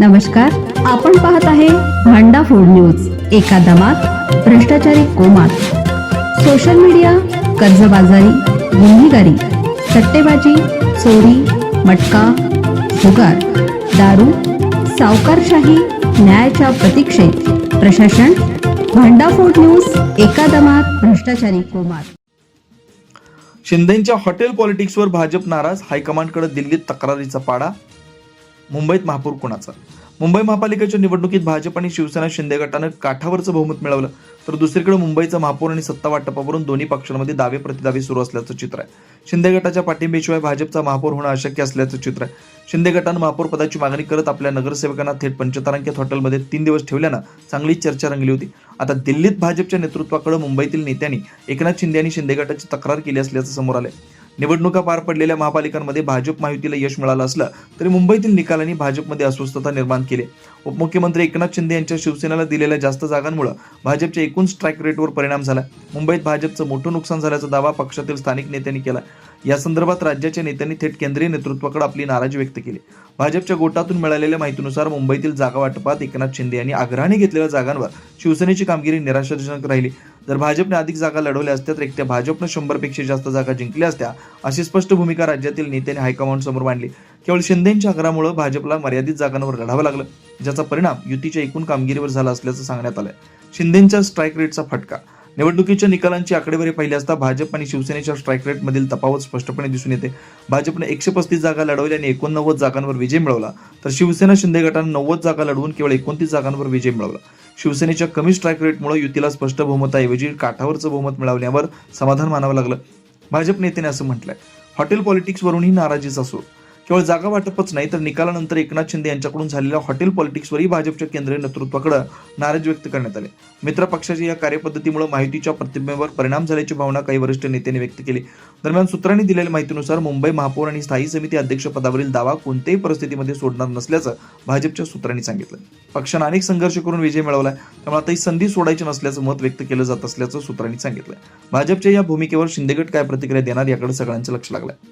नमस्कार आपण पाहत आहे भांडा फोड न्यूज एका दमात भ्रष्टाचारी कोमात. सोशल मीडिया कर्जबाजारी गुन्हेगारी सट्टेबाजी चोरी मटका जुगार दारू सावकारशाही न्यायाच्या प्रतीक्षेत. प्रशासन भांडा फूड न्यूज एका दमात भ्रष्टाचारी कोमात. शिंदेच्या हॉटेल पॉलिटिक्सवर भाजप नाराज हायकमांडकडे दिल्लीत तक्रारीचा पाडा मुंबईत महापौर कुणाचा? मुंबई महापालिकेच्या निवडणुकीत भाजप आणि शिवसेना शिंदे गटानं काठावरचं बहुमत मिळवलं. तर दुसरीकडे मुंबईचा महापौर आणि सत्ता वाटपावरून दोन्ही पक्षांमध्ये दावे प्रतिदावे सुरू असल्याचं चित्र आहे. शिंदे गटाच्या पाठिंब्याशिवाय भाजपचा महापौर होणं अशक्य असल्याचं चित्र आहे. शिंदे गटानं महापौर पदाची मागणी करत आपल्या नगरसेवकांना थेट पंचतारांकित हॉटेलमध्ये तीन दिवस ठेवल्यानं चांगली चर्चा रंगली होती. आता दिल्लीत भाजपच्या नेतृत्वाकडे मुंबईतील नेत्यांनी एकनाथ शिंदे आणि शिंदे गटाची तक्रार केली असल्याचं समोर आलंय. निवडणुका पार पडलेल्या महापालिकांमध्ये भाजप महायुतीला यश मिळालं असलं तरी मुंबईतील निकालांनी भाजपमध्ये अस्वस्थता निर्माण केली. उपमुख्यमंत्री एकनाथ शिंदे यांच्या शिवसेनेला दिलेल्या जास्त जागांमुळे भाजपच्या एकूण स्ट्राईक रेटवर परिणाम झाला. मुंबईत भाजपचं मोठं नुकसान झाल्याचा दावा पक्षातील स्थानिक नेत्यांनी केला. या संदर्भात राज्याच्या नेत्यांनी थेट केंद्रीय नेतृत्वाकडे आपली नाराजी व्यक्त केली. भाजपच्या गोटातून मिळालेल्या माहितीनुसार मुंबईतील जागा वाटपात एकनाथ शिंदे यांनी आग्रहाने घेतलेल्या जागांवर शिवसेनेची कामगिरी निराशाजनक राहिली. जर भाजपने अधिक जागा लढवल्या असत्या तर एकट्या भाजपनं शंभरपेक्षा जास्त जागा जिंकल्या असत्या अशी स्पष्ट भूमिका राज्यातील नेत्यांनी हायकमांड समोर मांडली. केवळ शिंदेच्या आग्रहामुळे भाजपला मर्यादित जागांवर लढावं लागलं ज्याचा परिणाम युतीच्या एकूण कामगिरीवर झाला असल्याचं सांगण्यात आलंय. शिंदेच्या स्ट्राईक रेटचा फटका. निवडणुकीच्या निकालांची आकडेवारी पाहिली असता भाजप आणि शिवसेनेच्या स्ट्राईक रेटमधील तफावत स्पष्टपणे दिसून येते. भाजपने एकशे पस्तीस जागा लढवल्या आणि एकोणनव्वद जागांवर विजय मिळवला तर शिवसेना शिंदे गटानं नव्वद जागा लढवून केवळ एकोणतीस जागांवर विजय मिळवला. शिवसेनेच्या कमी स्ट्राईक रेटमुळे युतीला स्पष्ट बहुमताऐवजी काठावरचं बहुमत मिळवल्यावर समाधान मानावं लागलं. भाजप नेत्याने असं म्हटलंय. हॉटेल पॉलिटिक्सवरूनही नाराजीच असो केवळ जागा वाटपच नाही तर निकालानंतर एकनाथ शिंदे यांच्याकडून झालेल्या हॉटेल पॉलिटिक्सवरही भाजपच्या केंद्रीय नेतृत्वाकडे नाराज व्यक्त करण्यात आले. मित्र पक्षाच्या या कार्यपद्धतीमुळे माहितीच्या प्रतिमेवर परिणाम झाल्याची भावना काही वरिष्ठ नेत्यांनी व्यक्त केली. दरम्यान सूत्रांनी दिलेल्या माहितीनुसार मुंबई महापौर आणि स्थायी समिती अध्यक्षपदावरील दावा कोणत्याही परिस्थितीमध्ये सोडणार नसल्याचं भाजपच्या सूत्रांनी सांगितलं. पक्षानं अनेक संघर्ष करून विजय मिळवला त्यामुळे आता ही संधी सोडायची नसल्याचं मत व्यक्त केलं जात असल्याचं सूत्रांनी सांगितलं. भाजपच्या या भूमिकेवर शिंदेगट काय प्रतिक्रिया देणार याकडे सगळ्यांचं लक्ष लागलंय.